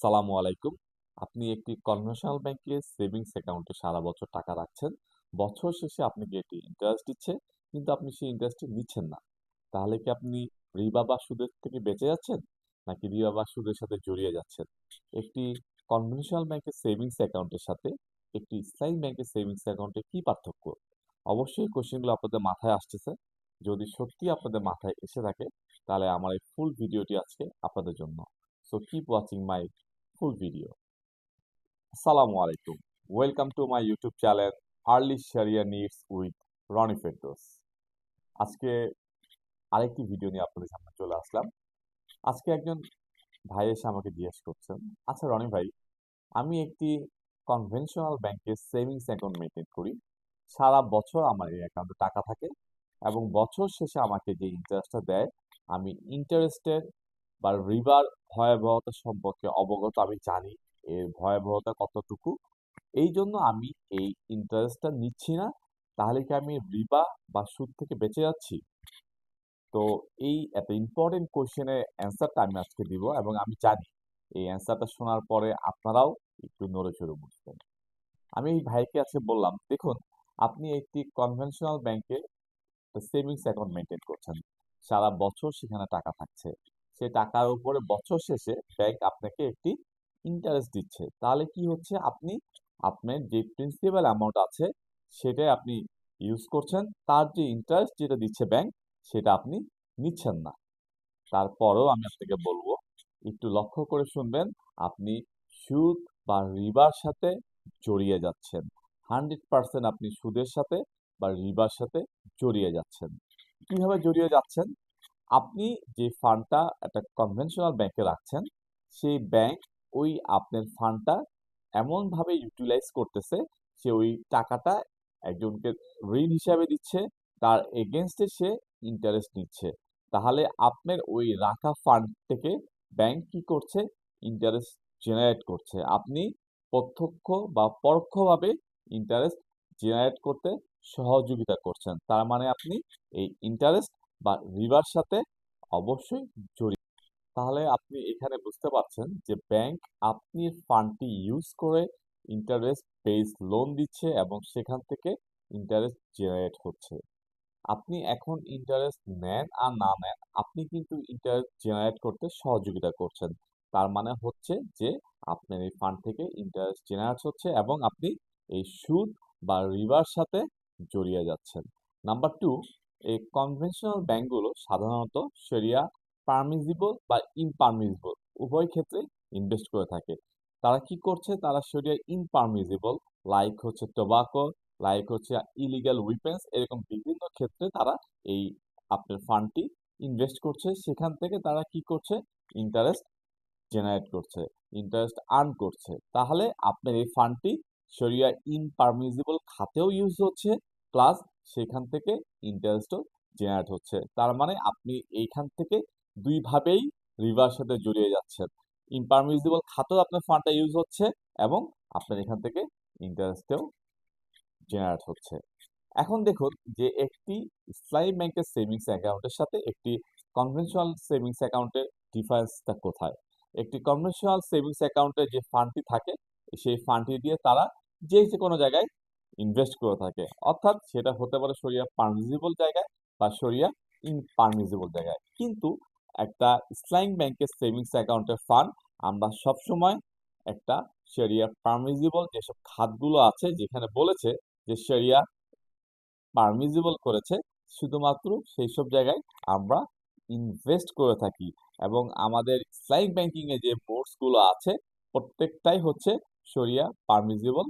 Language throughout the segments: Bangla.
সালামু আলাইকুম। আপনি একটি কনভেনশনাল ব্যাংকে সেভিংস অ্যাকাউন্টে সারা বছর টাকা রাখছেন। বছর শেষে আপনাকে এটি ইন্টারেস্ট দিচ্ছে, কিন্তু আপনি সেই ইন্টারেস্টটি নিচ্ছেন না। তাহলে কি আপনি রিবা বা সুদের থেকে বেঁচে যাচ্ছেন, নাকি রিবা বা সুদের সাথে জড়িয়ে যাচ্ছেন? একটি কনভেনশনাল ব্যাংকের সেভিংস অ্যাকাউন্টের সাথে একটি ইসলামিক ব্যাংকের সেভিংস অ্যাকাউন্টে কি পার্থক্য? অবশ্যই কোশ্চেনগুলো আপনাদের মাথায় আসতেছে। যদি সত্যি আপনাদের মাথায় এসে থাকে, তাহলে আমার এই ফুল ভিডিওটি আজকে আপনাদের জন্য। So keep watching my full video. Assalamu alaikum. Welcome to my YouTube channel Early Sharia Needs with Rony Ferdous আজকে আরেকটি ভিডিও নিয়ে আপনাদের সামনে চলে আসলাম আজকে একজন ভাই এসে আমাকে জিজ্ঞেস করছেন আচ্ছা রনি ভাই, আমি একটি কনভেনশনাল ব্যাংকে সেভিংস অ্যাকাউন্ট মেনটেন করি সারা বছর আমার এই অ্যাকাউন্টে টাকা থাকে এবং বছর শেষে আমাকে যে ইন্টারেস্টটা দেয়, আমি ইন্টারেস্টের বা রিভার ভয়াবহতা সম্পর্কে অবগত আমি জানি, এর ভয়াবহতা কতটুকু? এই জন্য আমি এই ইন্টারেস্টটা নিচ্ছি না। তাহলে কি আমি রিবা বা সুদ থেকে বেঁচে যাচ্ছি? তো এই এত ইম্পর্টেন্ট কোয়েশ্চেনের অ্যান্সারটা আমি আজকে দিব এবং আমি জানি এই অ্যান্সারটা শোনার পরে আপনারাও একটু নড়ে চড়ে বুঝবেন। আমি এই ভাইকে আজকে বললাম, দেখুন, আপনি একটি কনভেনশনাল ব্যাংকে সেভিংস অ্যাকাউন্ট মেনটেন করছেন। সারা বছর সেখানে টাকা থাকছে। সে টাকার উপরে বছর শেষে ব্যাংক আপনাকে একটি ইন্টারেস্ট দিচ্ছে। তাহলে কি হচ্ছে? আপনি, আপনার যে প্রিন্সিপাল অ্যামাউন্ট আছে, সেটাই আপনি ইউজ করছেন। তার যে ইন্টারেস্ট যেটা দিচ্ছে ব্যাংক সেটা আপনি নিচ্ছেন না। তারপরেও আমি আপনাকে বলব, একটু লক্ষ্য করে শুনবেন, আপনি সুদ বা রিবার সাথে জড়িয়ে যাচ্ছেন। হান্ড্রেড পার্সেন্ট আপনি সুদের সাথে বা রিবার সাথে জড়িয়ে যাচ্ছেন। কীভাবে জড়িয়ে যাচ্ছেন? আপনি যে ফান্ডটা একটা কনভেনশনাল ব্যাংকে রাখছেন, সেই ব্যাংক ওই আপনার ফান্ডটা এমনভাবে ইউটিলাইজ করতেছে সে ওই টাকাটা একজনকে ঋণ হিসাবে দিচ্ছে, তার এগেনস্টে সে ইন্টারেস্ট নিচ্ছে। তাহলে আপনার ওই রাখা ফান্ড থেকে ব্যাংক কি করছে? ইন্টারেস্ট জেনারেট করছে। আপনি প্রত্যক্ষ বা পরোক্ষভাবে ইন্টারেস্ট জেনারেট করতে সহযোগিতা করছেন। তার মানে আপনি এই ইন্টারেস্ট বা রিভার সাথে অবশ্যই জড়িত। তাহলে আপনি এখানে বুঝতে পারছেন যে ব্যাংক আপনি ফান্ডটি ইউজ করে ইন্টারেস্ট বেস লোন দিচ্ছে এবং সেখান থেকে ইন্টারেস্ট জেনারেট হচ্ছে। আপনি এখন ইন্টারেস্ট নেন আর না নেন, আপনি কিন্তু ইন্টারেস্ট জেনারেট করতে সহযোগিতা করছেন। তার মানে হচ্ছে যে আপনার এই ফান্ড থেকে ইন্টারেস্ট জেনারেট হচ্ছে এবং আপনি এই সুদ বা রিভার সাথে জড়িয়ে যাচ্ছেন। নাম্বার টু এই কনভেনশনাল ব্যাংকগুলো সাধারণত শরিয়া পারমিজিবল বা ইনপারমিজিবল উভয় ক্ষেত্রে ইনভেস্ট করে থাকে। তারা কি করছে? তারা শরিয়া ইনপারমিজিবল লাইক হচ্ছে টোবাকো লাইক হচ্ছে ইলিগাল উইপেন্স এরকম বিভিন্ন ক্ষেত্রে তারা এই আপনার ফান্ডটি ইনভেস্ট করছে। সেখান থেকে তারা কি করছে? ইন্টারেস্ট জেনারেট করছে ইন্টারেস্ট আর্ন করছে। তাহলে আপনার এই ফান্ডটি শরিয়া ইনপারমিজিবল খাতেও ইউজ হচ্ছে প্লাস সেখান থেকে ইন্টারেস্টও জেনারেট হচ্ছে। তার মানে আপনি এইখান থেকে দুইভাবেই রিভার সাথে জড়িয়ে যাচ্ছেন। ইনপারমিজিবল খাতেও আপনার ফান্ডটা ইউজ হচ্ছে এবং আপনার এখান থেকে ইন্টারেস্টেও জেনারেট হচ্ছে। এখন দেখুন যে একটি ইসলামী ব্যাংকের সেভিংস অ্যাকাউন্টের সাথে একটি কনভেনশনাল সেভিংস অ্যাকাউন্টের ডিফারেন্সটা কোথায়? একটি কনভেনশনাল সেভিংস অ্যাকাউন্টে যে ফান্ডটি থাকে, সেই ফান্ডটি দিয়ে তারা যে কোনো জায়গায় ইনভেস্ট করে থাকে। অর্থাৎ সেটা হতে পারে সরিয়া পারমিজিবল জায়গায় বা সরিয়া ইনপারমিজিবল জায়গায়। কিন্তু একটা ইসলামিক ব্যাংকের সেভিংস অ্যাকাউন্টের ফান্ড আমরা সবসময় একটা সেরিয়া পারমিজিবল যেসব খাতগুলো আছে, যেখানে বলেছে যে সেরিয়া পারমিজিবল করেছে, শুধুমাত্র সেই সব জায়গায় আমরা ইনভেস্ট করে থাকি। এবং আমাদের ইসলামিক ব্যাংকিং এ যে মোডসগুলো আছে, প্রত্যেকটাই হচ্ছে সরিয়া পারমিজিবল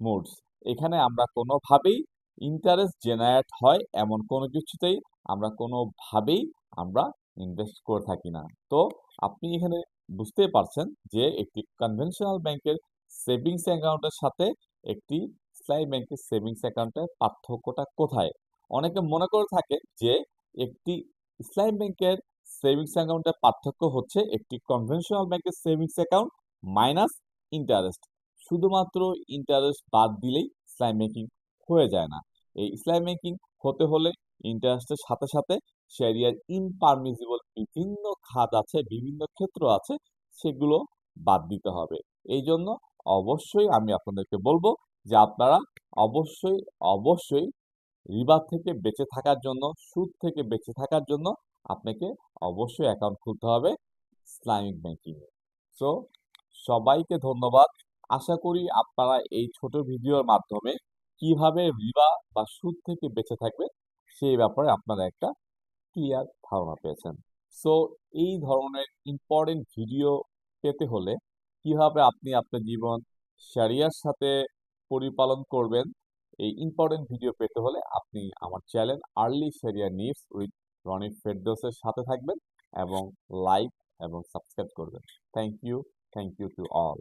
মোডস এখানে আমরা কোনোভাবেই ইন্টারেস্ট জেনারেট হয় এমন কোনো কিছুতেই আমরা কোনোভাবেই আমরা ইনভেস্ট করে থাকি না। তো আপনি এখানে বুঝতে পারছেন যে একটি কনভেনশনাল ব্যাংকের সেভিংস অ্যাকাউন্টের সাথে একটি ইসলামী ব্যাংকের সেভিংস অ্যাকাউন্টের পার্থক্যটা কোথায়? অনেকে মনে করে থাকে যে একটি ইসলামী ব্যাংকের সেভিংস অ্যাকাউন্টের পার্থক্য হচ্ছে একটি কনভেনশনাল ব্যাংকের সেভিংস অ্যাকাউন্ট মাইনাস ইন্টারেস্ট শুধুমাত্র ইন্টারেস্ট বাদ দিলেই ইসলাম মেকিং হয়ে যায় না। এই স্লাইম মেকিং হতে হলে ইন্টারেস্টের সাথে সাথে শেরিয়ার ইনপারমিজিবল বিভিন্ন খাত আছে, বিভিন্ন ক্ষেত্র আছে, সেগুলো বাদ দিতে হবে। এই জন্য অবশ্যই আমি আপনাদেরকে বলব যে আপনারা অবশ্যই অবশ্যই রিবা থেকে বেঁচে থাকার জন্য, সুদ থেকে বেঁচে থাকার জন্য আপনাকে অবশ্যই অ্যাকাউন্ট খুলতে হবে ইসলামিক ব্যাংকিংয়ে সো সবাইকে ধন্যবাদ। আশা করি আপনারা এই ছোট ভিডিওর মাধ্যমে কীভাবে রিবা বা সুদ থেকে বেঁচে থাকবে সেই ব্যাপারে আপনারা একটা ক্লিয়ার ধারণা পেয়েছেন। সো, এই ধরনের ইম্পর্টেন্ট ভিডিও পেতে হলে কীভাবে আপনি আপনার জীবন শরিয়ার সাথে পরিপালন করবেন, এই ইম্পর্টেন্ট ভিডিও পেতে হলে আপনি আমার channel early sharia news with Rony ফেরদোসের সাথে থাকবেন এবং লাইক এবং সাবস্ক্রাইব করবেন। Thank you thank you to all